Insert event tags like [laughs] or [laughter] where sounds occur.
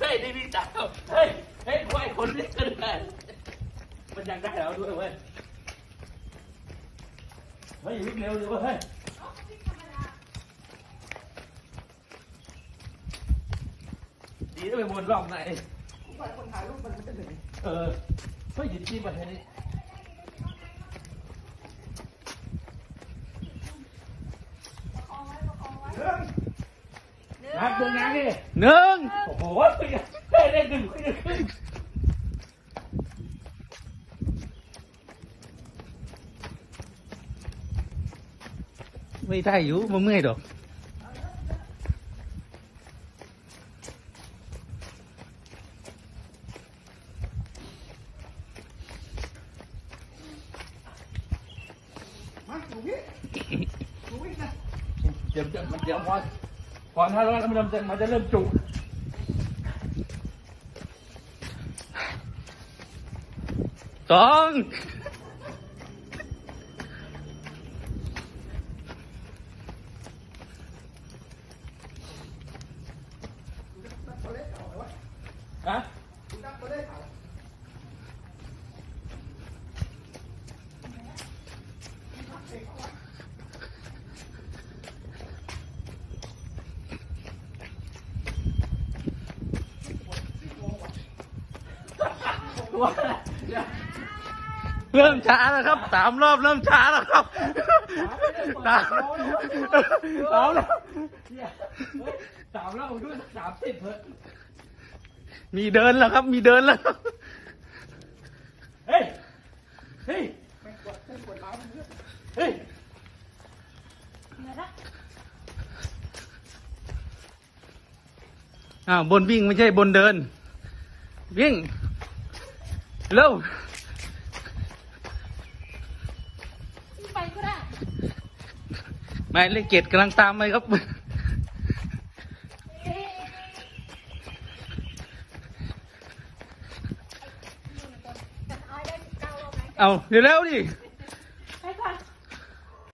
เฮ้ยนี่นี่จ้าเฮ้ยเฮ้ยควายคนนี้กันเลยมันยังได้แล้วด้วยเว้ยเฮ้ยวิ่งเร็วดิเว้ยเฮ้ยดีนะไปวนรอบไหนคนถ่ายรูปมันไม่จะถึงเออเฮ้ยหยิบจิ้มาแค่นี้นับดึงนั้นดิหนึ่ง Ủa, đây đây đừng đừng. Mày thay vũ mà mê được. Chậm chậm mình chậm thôi. Còn 255 mà cho lên trụ. con hả What? [laughs] yeah. เริ่มช้าแล้วครับสามรอบเริ่มช้าแล้วครับสามสามแล้วเนี่ยเฮ้ยสามแล้วด้วยสามสิบเถอะมีเดินแล้วครับ มีเดินแล้วเฮ้ยเฮ้ยเท้ามันเลือดเฮ้ยอ้าวบนวิ่งไม่ใช่บนเดิน วิ่งเร็ว ไปก็ได้ หมายเลขเจ็ดกำลังตามไปครับ เอาเดี๋ยวแล้วดิ